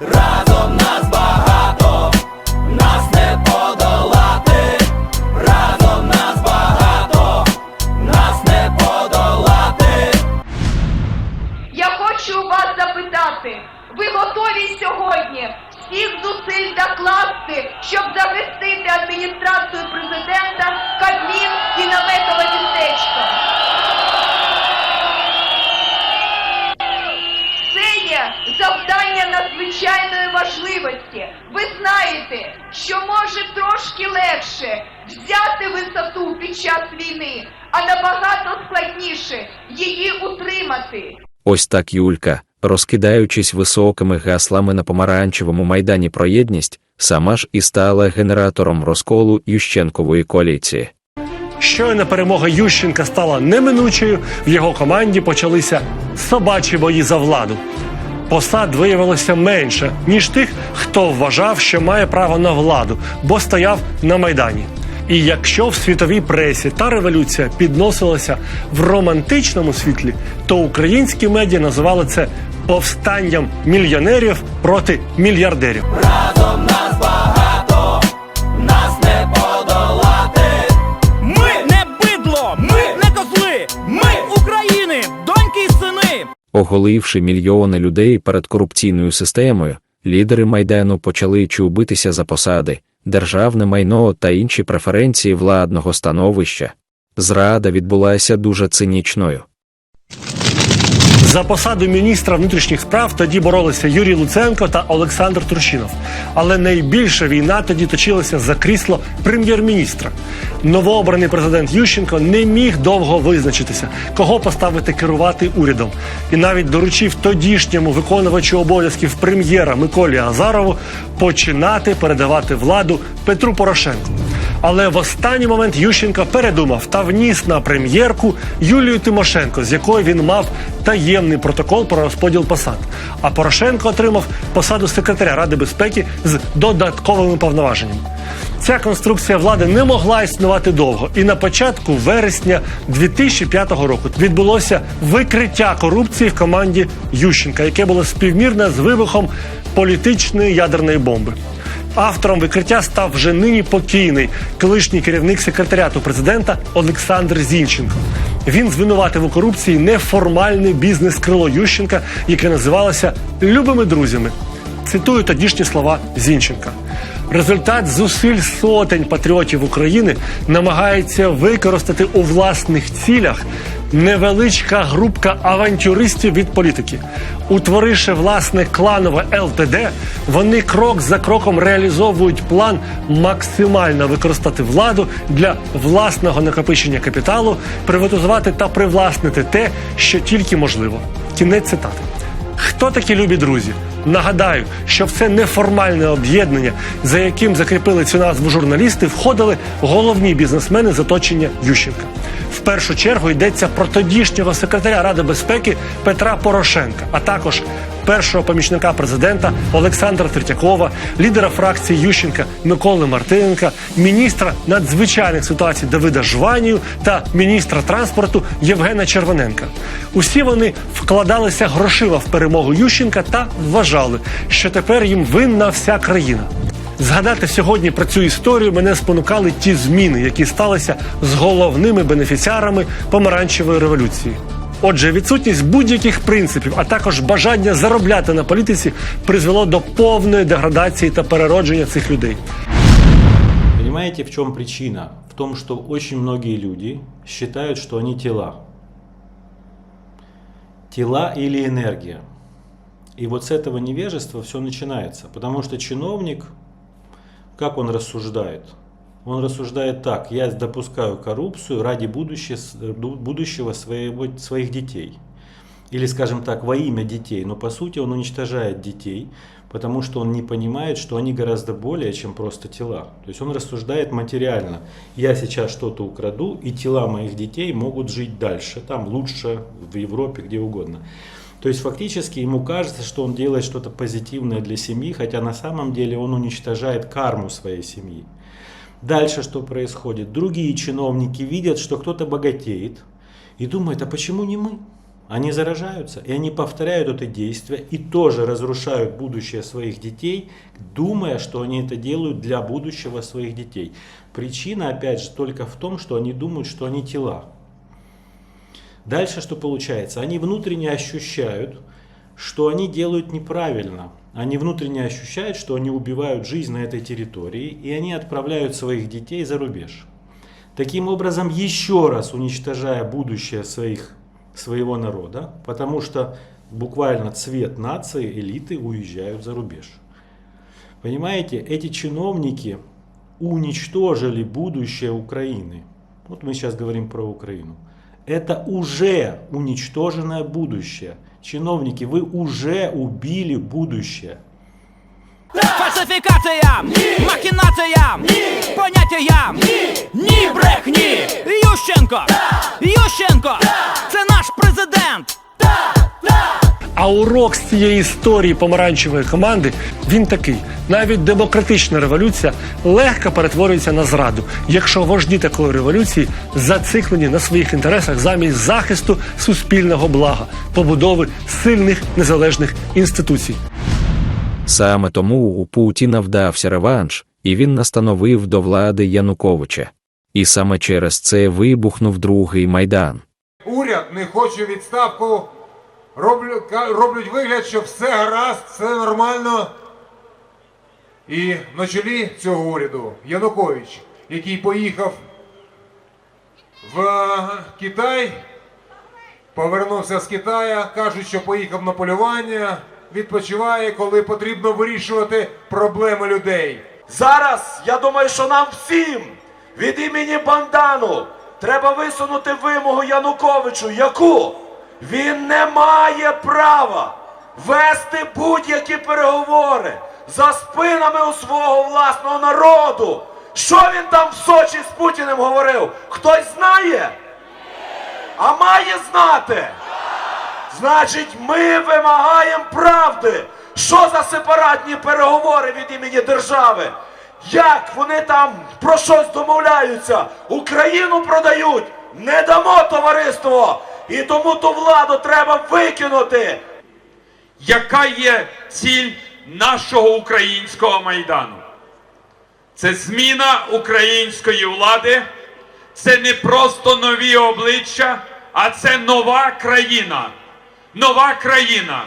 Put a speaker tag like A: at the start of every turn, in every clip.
A: Разом нас багато, нас не подолати, разом нас багато, нас не подолати.
B: Я хочу вас запитати, ви готові сьогодні всіх зусиль докласти, щоб захистити адміністрацію президента, Кабмін і наметове містечко? Завдання надзвичайної важливості. Ви знаєте, що може трошки легше взяти висоту під час війни, а набагато складніше її утримати.
C: Ось так Юлька, розкидаючись високими гаслами на помаранчевому майдані про єдність, сама ж і стала генератором розколу Ющенкової коаліції.
D: Щойно перемога Ющенка стала неминучою, в його команді почалися собачі бої за владу. Посад виявилося менше, ніж тих, хто вважав, що має право на владу, бо стояв на майдані. І якщо в світовій пресі та революція підносилася в романтичному світлі, то українські медіа називали це повстанням мільйонерів проти мільярдерів.
A: Разом нас багато,
C: Оголивши мільйони людей перед корупційною системою, лідери майдану почали чубитися за посади, державне майно та інші преференції владного становища. Зрада відбулася дуже цинічною.
D: За посаду міністра внутрішніх справ тоді боролися Юрій Луценко та Олександр Турчинов. Але найбільша війна тоді точилася за крісло прем'єр-міністра. Новообраний президент Ющенко не міг довго визначитися, кого поставити керувати урядом, і навіть доручив тодішньому виконувачу обов'язків прем'єра Миколі Азарову починати передавати владу Петру Порошенку. Але в останній момент Ющенко передумав та вніс на прем'єрку Юлію Тимошенко, з якою він мав таємний протокол про розподіл посад. А Порошенко отримав посаду секретаря Ради безпеки з додатковими повноваженнями. Ця конструкція влади не могла існувати довго, і на початку вересня 2005 року відбулося викриття корупції в команді Ющенка, яке було співмірне з вибухом політичної ядерної бомби. Автором викриття став вже нині покійний колишній керівник секретаріату президента Олександр Зінченко. Він звинуватив у корупції неформальний бізнес-крило Ющенка, яке називалося Любими друзями. Цитую тодішні слова Зінченка. Результат зусиль сотень патріотів України намагається використати у власних цілях невеличка групка авантюристів від політики. Утворивши власне кланове ЛТД, вони крок за кроком реалізовують план максимально використати владу для власного накопичення капіталу, приватизувати та привласнити те, що тільки можливо. Кінець цитати. Хто такі любі друзі? Нагадаю, що в це неформальне об'єднання, за яким закріпили цю назву журналісти, входили головні бізнесмени з оточення Ющенка. В першу чергу йдеться про тодішнього секретаря Ради безпеки Петра Порошенка, а також першого помічника президента Олександра Третьякова, лідера фракції Ющенка Миколи Мартиненка, міністра надзвичайних ситуацій Давида Жванію та міністра транспорту Євгена Червоненка. Усі вони вкладалися грошима в перемогу Ющенка та вважали, що тепер їм винна вся країна. Згадати сьогодні про цю історію мене спонукали ті зміни, які сталися з головними бенефіціарами помаранчевої революції. Отже, відсутність будь-яких принципів, а також бажання заробляти на політиці призвело до повної деградації та переродження цих людей.
E: Понимаете, в чем причина? В том, что очень многие люди считают, что они тела. Тела или энергия. И вот с этого невежества все начинается. Потому что чиновник, как он рассуждает? Он рассуждает так, я допускаю коррупцию ради будущего, своего, своих детей. Или, скажем так, во имя детей. Но по сути он уничтожает детей, потому что он не понимает, что они гораздо более, чем просто тела. То есть он рассуждает материально. Я сейчас что-то украду, и тела моих детей могут жить дальше, там лучше, в Европе, где угодно. То есть фактически ему кажется, что он делает что-то позитивное для семьи, хотя на самом деле он уничтожает карму своей семьи. Дальше что происходит? Другие чиновники видят, что кто-то богатеет и думают, а почему не мы? они заражаются, и они повторяют это действие и тоже разрушают будущее своих детей, думая, что они это делают для будущего своих детей. Причина, опять же, только в том, что они думают, что они тела. Дальше что получается? Они внутренне ощущают, что они делают неправильно. Они внутренне ощущают, что они убивают жизнь на этой территории, и они отправляют своих детей за рубеж. Таким образом, еще раз уничтожая будущее своих, своего народа, потому что буквально цвет нации, элиты уезжают за рубеж. Понимаете, эти чиновники уничтожили будущее Украины. Вот мы сейчас говорим про Украину. Это уже уничтоженное будущее. Чиновники, вы уже убили будущее.
F: Фальсифікаціям, махінаціям, поняттям, ні брехні. Ющенко, Ющенко, це наш президент.
D: А урок з цієї історії помаранчевої команди він такий: навіть демократична революція легко перетворюється на зраду, якщо вожді такої революції зациклені на своїх інтересах замість захисту суспільного блага, побудови сильних незалежних інституцій.
C: Саме тому у Путіна вдався реванш, і він настановив до влади Януковича. І саме через це вибухнув другий майдан.
G: Уряд не хоче відставку, роблю, роблять вигляд, що все гаразд, все нормально. І на чолі цього уряду Янукович, який поїхав в Китай, повернувся з Китая, кажуть, що поїхав на полювання, відпочиває, коли потрібно вирішувати проблеми людей.
A: Зараз я думаю, що нам всім від імені Бандану треба висунути вимогу Януковичу, яку він не має права вести будь-які переговори за спинами у свого власного народу. Що він там в Сочі з Путіним говорив? Хтось знає? А має знати. Значить, ми вимагаємо правди. Що за сепаратні переговори від імені держави? Як вони там про щось домовляються? Україну продають? Не дамо товариство! І тому ту владу треба викинути.
H: яка є ціль нашого українського майдану? Це зміна української влади, це не просто нові обличчя, а це нова країна. Нова країна,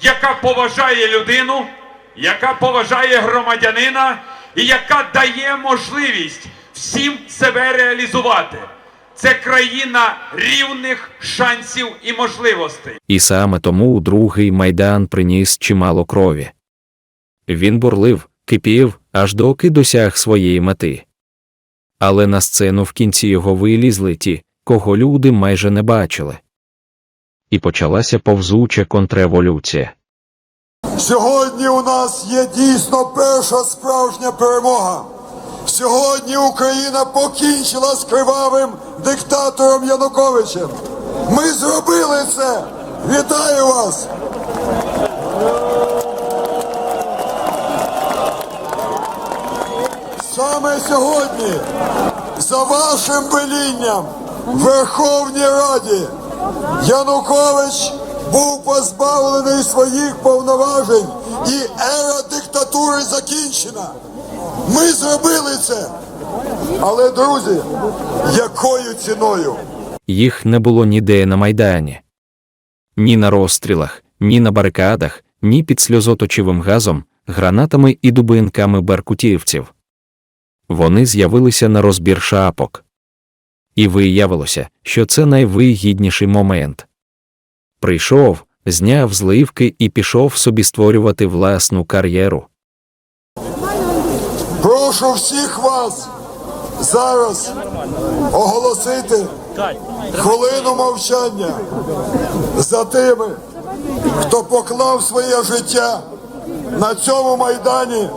H: яка поважає людину, яка поважає громадянина і яка дає можливість всім себе реалізувати. Це країна рівних шансів і можливостей.
C: І саме тому другий майдан приніс чимало крові. Він бурлив, кипів, аж доки досяг своєї мети. Але на сцену в кінці його вилізли ті, кого люди майже не бачили. І почалася повзуча контрреволюція.
I: Сьогодні у нас є дійсно перша справжня перемога. Сьогодні Україна покінчила з кривавим диктатором Януковичем. Ми зробили це. Вітаю вас! Саме сьогодні, за вашим велінням, в Верховній Раді Янукович був позбавлений своїх повноважень і ера диктатури закінчена. Ми зробили це. Але, друзі, якою ціною?
C: Їх не було ніде на майдані. Ні на розстрілах, ні на барикадах, ні під сльозоточивим газом, гранатами і дубинками беркутівців. Вони з'явилися на розбір шапок. І виявилося, що це найвигідніший момент. Прийшов, зняв зливки і пішов собі створювати власну кар'єру.
I: Прошу всіх вас зараз оголосити хвилину мовчання за тими, хто поклав своє життя на цьому майдані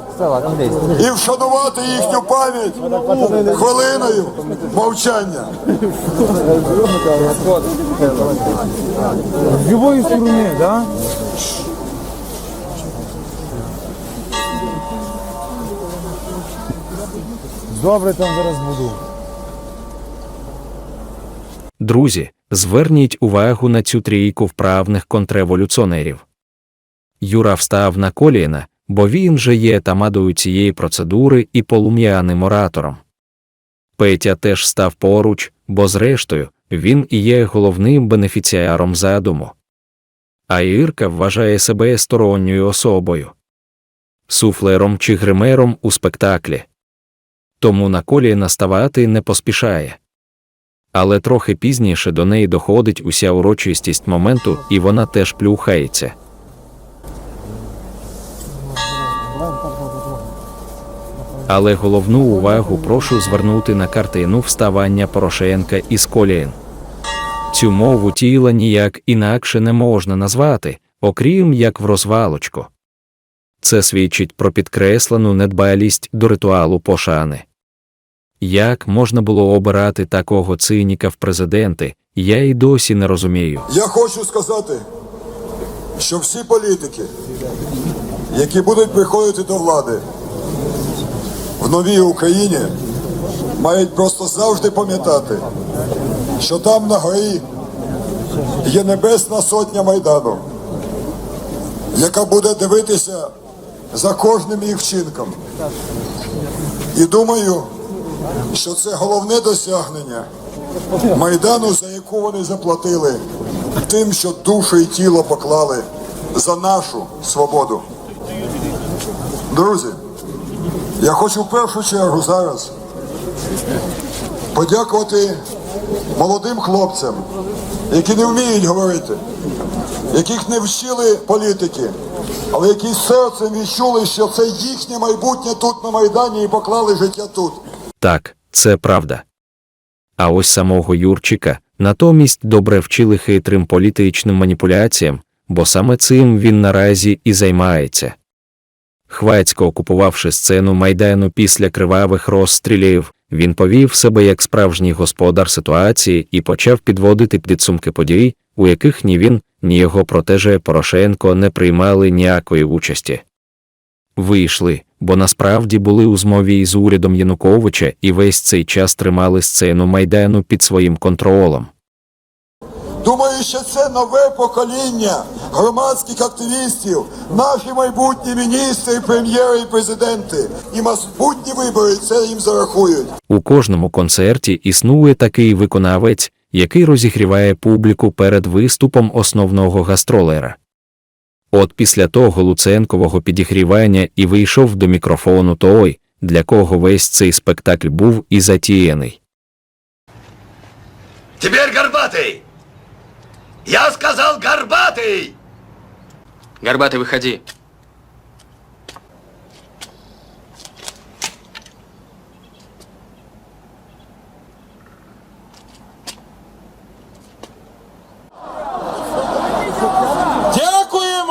I: і вшанувати їхню пам'ять хвилиною мовчання.
J: Любої сторони, да? Добре там зараз буду.
C: Друзі, Зверніть увагу на цю трійку вправних контрреволюціонерів. Юра встав на коліна, бо він же є тамадою цієї процедури і полум'яним оратором. Петя теж став поруч, бо зрештою він і є головним бенефіціаром задуму. А Ірка вважає себе сторонньою особою, суфлером чи гримером у спектаклі. Тому на коліна ставати не поспішає. Але трохи пізніше до неї доходить уся урочистість моменту, і вона теж плюхається. Але головну увагу прошу звернути на картину вставання Порошенка із колін. Цю мову тіла ніяк інакше не можна назвати, окрім як в розвалочку. Це свідчить про підкреслену недбалість до ритуалу пошани. Як можна було обирати такого циніка в президенти, я й досі не розумію.
I: Я хочу сказати, що всі політики, які будуть приходити до влади в новій Україні, мають просто завжди пам'ятати, що там на горі є небесна сотня Майдану, яка буде дивитися за кожним їх вчинком. І думаю, що це головне досягнення Майдану, за яку вони заплатили тим, що душу і тіло поклали за нашу свободу. Друзі, я хочу в першу чергу зараз подякувати молодим хлопцям, які не вміють говорити, яких не вчили політики, але які серцем відчули, що це їхнє майбутнє тут на Майдані і поклали життя тут.
C: Так, це правда. А ось самого Юрчика натомість добре вчили хитрим політичним маніпуляціям, бо саме цим він наразі і займається. Хвацько окупувавши сцену майдану після кривавих розстрілів, він повів себе як справжній господар ситуації і почав підводити підсумки подій, у яких ні він, ні його протеже Порошенко не приймали ніякої участі. Вийшли, бо насправді були у змові із урядом Януковича і весь цей час тримали сцену майдану під своїм контролем.
I: Думаю, що це нове покоління громадських активістів, наші майбутні міністри, прем'єри і президенти. І майбутні вибори це їм зарахують.
C: У кожному концерті існує такий виконавець, який розігріває публіку перед виступом основного гастролера. От після того Луценкового підігрівання і вийшов до мікрофону той, для кого весь цей спектакль був і затіяний.
J: Теперь горбатый! Я сказал горбатый!
K: Горбатый, выходи.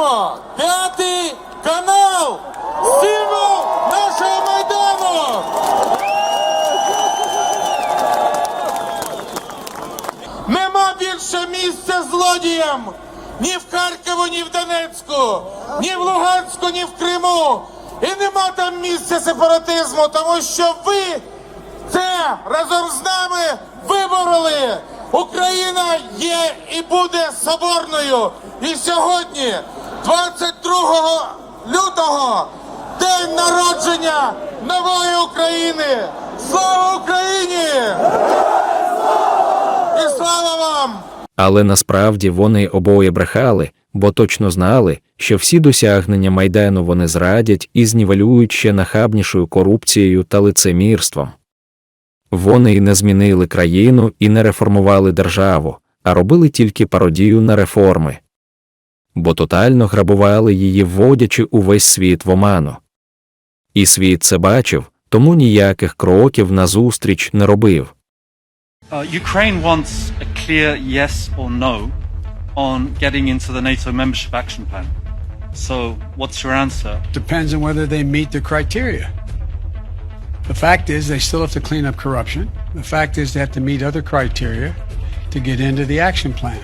F: Дякуємо! П'ятий канал! Символ нашого майдану! Нема більше місця злодіям! Ні в Харкову, ні в Донецьку, ні в Луганську, ні в Криму. І нема там місця сепаратизму, тому що ви це разом з нами вибороли. Україна є і буде соборною. І сьогодні, 22 лютого, день народження нової України. Слава Україні! І слава вам!
C: Але насправді вони обоє брехали, бо точно знали, що всі досягнення майдану вони зрадять і знівелюють ще нахабнішою корупцією та лицемірством. Вони й не змінили країну і не реформували державу, а робили тільки пародію на реформи. Бо тотально грабували її, вводячи увесь світ в оману. І світ це бачив, тому ніяких кроків назустріч не робив.
L: Uh, Ukraine wants a clear yes or no on getting into the NATO membership action plan. So, what's your answer?
M: Depends on whether they meet the criteria. The fact is, they still have to clean up corruption. The fact is, they have to meet other criteria to get into the action plan.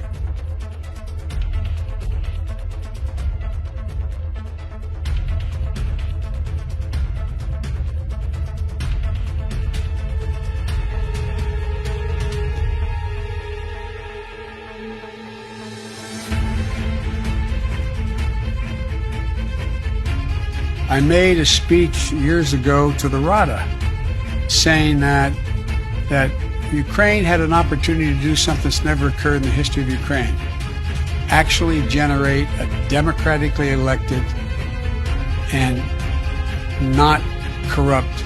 M: I made a speech years ago to the Rada saying that that Ukraine had an opportunity to do something that's never occurred in the history of Ukraine. Actually generate a democratically elected and not corrupt,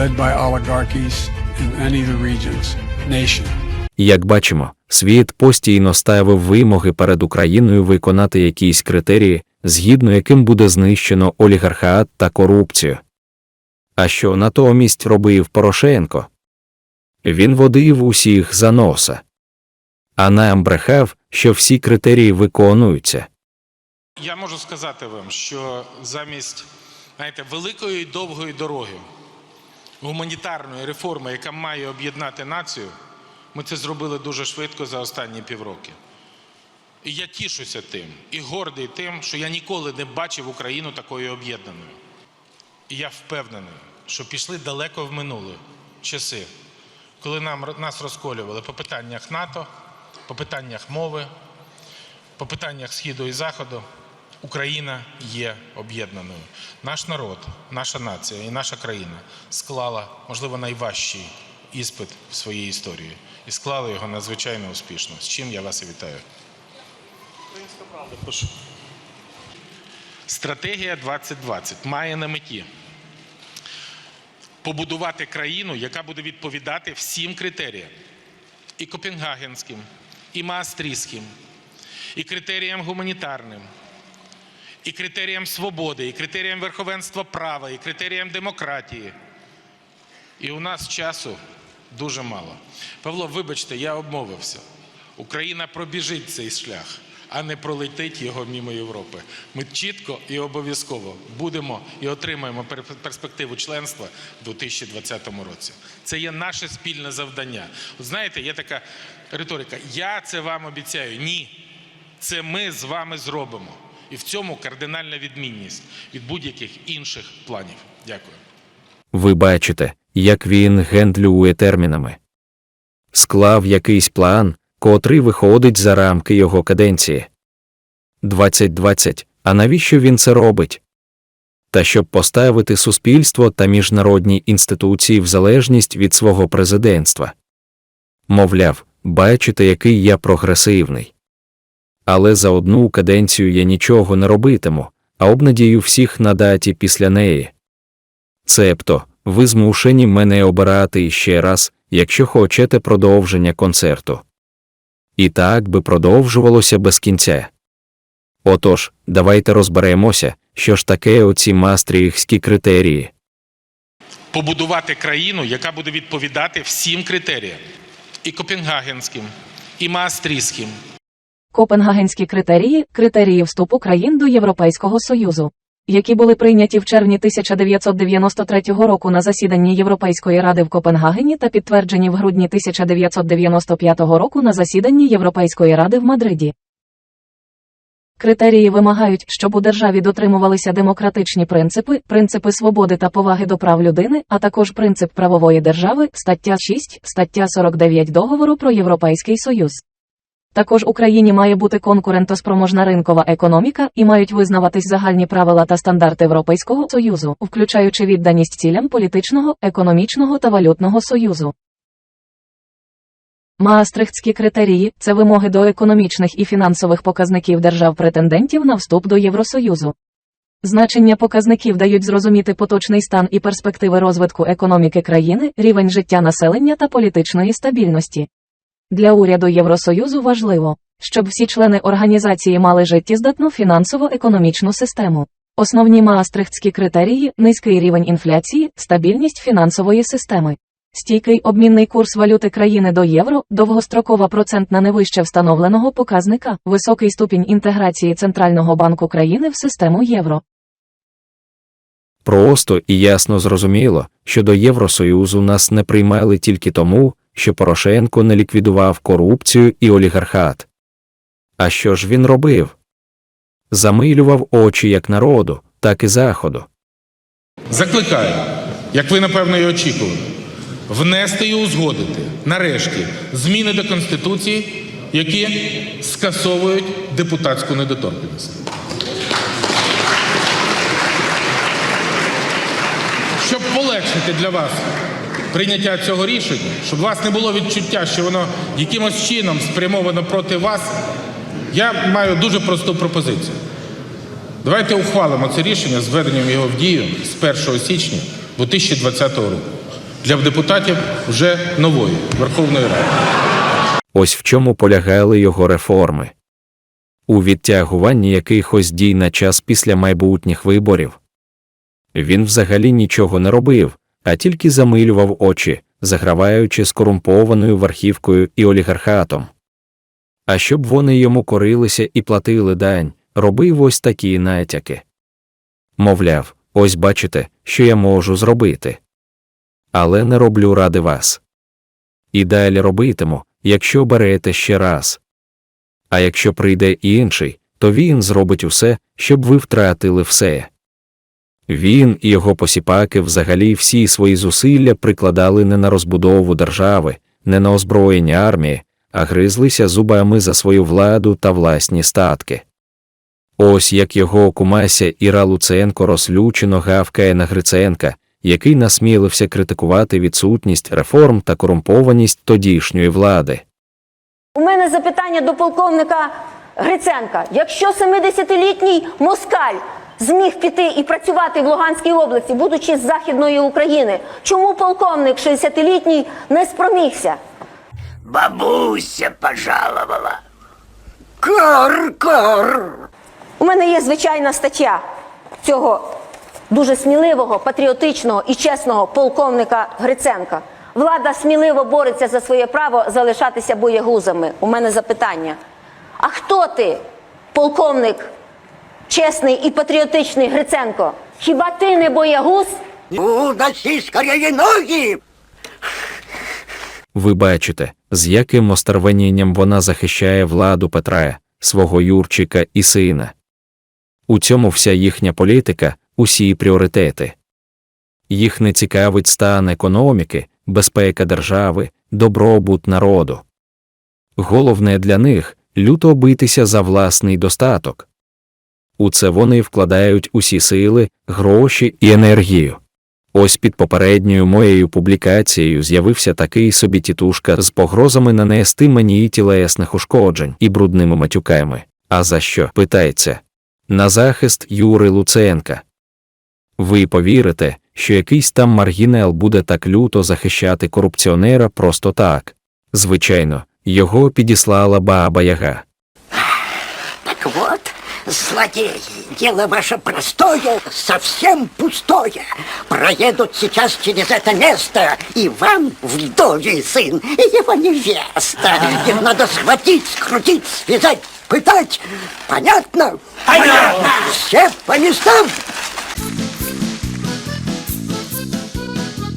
M: led by oligarchies in any of the regions, nation.
C: Як бачимо, світ постійно ставив вимоги перед Україною виконати якісь критерії, згідно яким буде знищено олігархат та корупцію. А що натомість робив Порошенко? Він водив усіх за носа. А нам брехав, що всі критерії виконуються.
N: Я можу сказати вам, що замість знаєте, великої і довгої дороги гуманітарної реформи, яка має об'єднати націю, ми це зробили дуже швидко за останні півроки. Я тішуся тим і гордий тим, що я ніколи не бачив Україну такою об'єднаною. І я впевнений, що пішли далеко в минуле часи, коли нам, нас розколювали по питаннях НАТО, по питаннях мови, по питаннях Східу і Заходу. Україна є об'єднаною. Наш народ, наша нація і наша країна склала, можливо, найважчий іспит в своїй історії і склали його надзвичайно успішно. З чим я вас і вітаю. Прошу. Стратегія 2020 має на меті побудувати країну, яка буде відповідати всім критеріям і Копенгагенським, і Маастрійським, і критеріям гуманітарним, і критеріям свободи, і критеріям верховенства права, і критеріям демократії. І у нас часу дуже мало. Павло, вибачте, я обмовився. Україна пробіжить цей шлях, а не пролетить його мимо Європи. Ми чітко і обов'язково будемо і отримаємо перспективу членства в 2020 році. Це є наше спільне завдання. От знаєте, є така риторика: я це вам обіцяю. Ні. Це ми з вами зробимо. І в цьому кардинальна відмінність від будь-яких інших планів. Дякую.
C: Ви бачите, як він гендлює термінами. Склав якийсь план, котрий виходить за рамки його каденції. 2020. А навіщо він це робить? Та щоб поставити суспільство та міжнародні інституції в залежність від свого президентства. Мовляв, бачите, який я прогресивний. Але за одну каденцію я нічого не робитиму, а обнадію всіх на даті після неї. Цебто, ви змушені мене обирати ще раз, якщо хочете продовження концерту. І так би продовжувалося без кінця. Отож, давайте розберемося, що ж таке оці мастріхські критерії.
N: Побудувати країну, яка буде відповідати всім критеріям: і Копенгагенським, і Маастрійським,
O: Копенгагенські критерії критерії вступу країн до Європейського Союзу, які були прийняті в червні 1993 року на засіданні Європейської ради в Копенгагені та підтверджені в грудні 1995 року на засіданні Європейської ради в Мадриді. Критерії вимагають, щоб у державі дотримувалися демократичні принципи, принципи свободи та поваги до прав людини, а також принцип правової держави, стаття 6, стаття 49 договору про Європейський Союз. Також Україні має бути конкурентоспроможна ринкова економіка і мають визнаватись загальні правила та стандарти Європейського Союзу, включаючи відданість цілям політичного, економічного та валютного союзу. Маастрихтські критерії це вимоги до економічних і фінансових показників держав-претендентів на вступ до Євросоюзу. Значення показників дають зрозуміти поточний стан і перспективи розвитку економіки країни, рівень життя населення та політичної стабільності. Для уряду Євросоюзу важливо, щоб всі члени організації мали життєздатну фінансово-економічну систему. Основні маастрихтські критерії низький рівень інфляції, стабільність фінансової системи. Стійкий обмінний курс валюти країни до євро, довгострокова процентна не вище встановленого показника, високий ступінь інтеграції Центрального банку країни в систему євро.
C: Просто і ясно зрозуміло, що до Євросоюзу нас не приймали тільки тому, що Порошенко не ліквідував корупцію і олігархат. А що ж він робив? Замилював очі як народу, так і заходу.
N: Закликаю, як ви напевно і очікували, внести і узгодити нарешті зміни до Конституції, які скасовують депутатську недоторканність. полегшити для вас прийняття цього рішення, щоб у вас не було відчуття, що воно якимось чином спрямовано проти вас, я маю дуже просту пропозицію. Давайте ухвалимо це рішення з введенням його в дію з 1 січня 2020 року для депутатів вже нової Верховної Ради.
C: Ось в чому полягали його реформи. У відтягуванні якихось дій на час після майбутніх виборів. Він взагалі нічого не робив, а тільки замилював очі, заграваючи з корумпованою верхівкою і олігархатом. А щоб вони йому корилися і платили дань, робив ось такі натяки. Мовляв, ось бачите, що я можу зробити. Але не роблю ради вас. І далі робитиму, якщо берете ще раз. А якщо прийде і інший, то він зробить усе, щоб ви втратили все. Він і його посіпаки взагалі всі свої зусилля прикладали не на розбудову держави, не на озброєння армії, а гризлися зубами за свою владу та власні статки. Ось як його кумася Іра Луценко розлючено гавкає на Гриценка, який насмілився критикувати відсутність реформ та корумпованість тодішньої влади.
P: У мене запитання до полковника Гриценка. Якщо 70-літній москаль зміг піти і працювати в Луганській області, будучи з Західної України, чому полковник 60-літній не спромігся?
J: Бабуся пожаловала. Кор-кор.
P: У мене є звичайна стаття цього дуже сміливого, патріотичного і чесного полковника Гриценка. Влада сміливо бореться за своє право залишатися боєгузами. У мене запитання. А хто ти, полковник, чесний і патріотичний Гриценко? Хіба ти не боягуз?
J: Уноси скорее ноги.
C: Ви бачите, з яким остервенінням вона захищає владу Петра, свого Юрчика і сина. У цьому вся їхня політика, усі пріоритети. Їх не цікавить стан економіки, безпека держави, добробут народу. Головне для них люто битися за власний достаток. У це вони вкладають усі сили, гроші і енергію. Ось під попередньою моєю публікацією з'явився такий собі тітушка з погрозами нанести мені тілесних ушкоджень і брудними матюками. А за що? питається. На захист Юри Луценка. Ви повірите, що якийсь там маргінел буде так люто захищати корупціонера просто так? Звичайно, його підіслала баба Яга.
J: Так вот, злодеи, дело ваше простое, совсем пустое. Проедут сейчас через это место Иван, вдовий сын, и его невеста. Их надо схватить, скрутить, связать, пытать. Понятно? Понятно. Все по местам.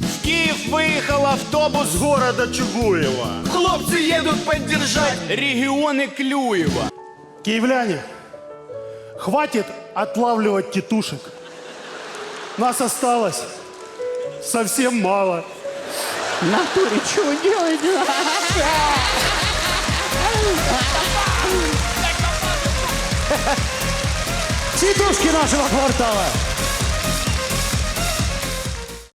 F: В Киев выехал автобус города Чугуева. Хлопцы едут поддержать регионы Клюева.
D: Киевляне, хватит отлавливать тетушек. Нас осталось совсем мало.
F: В натуре что делать?
D: Тетушки нашего квартала!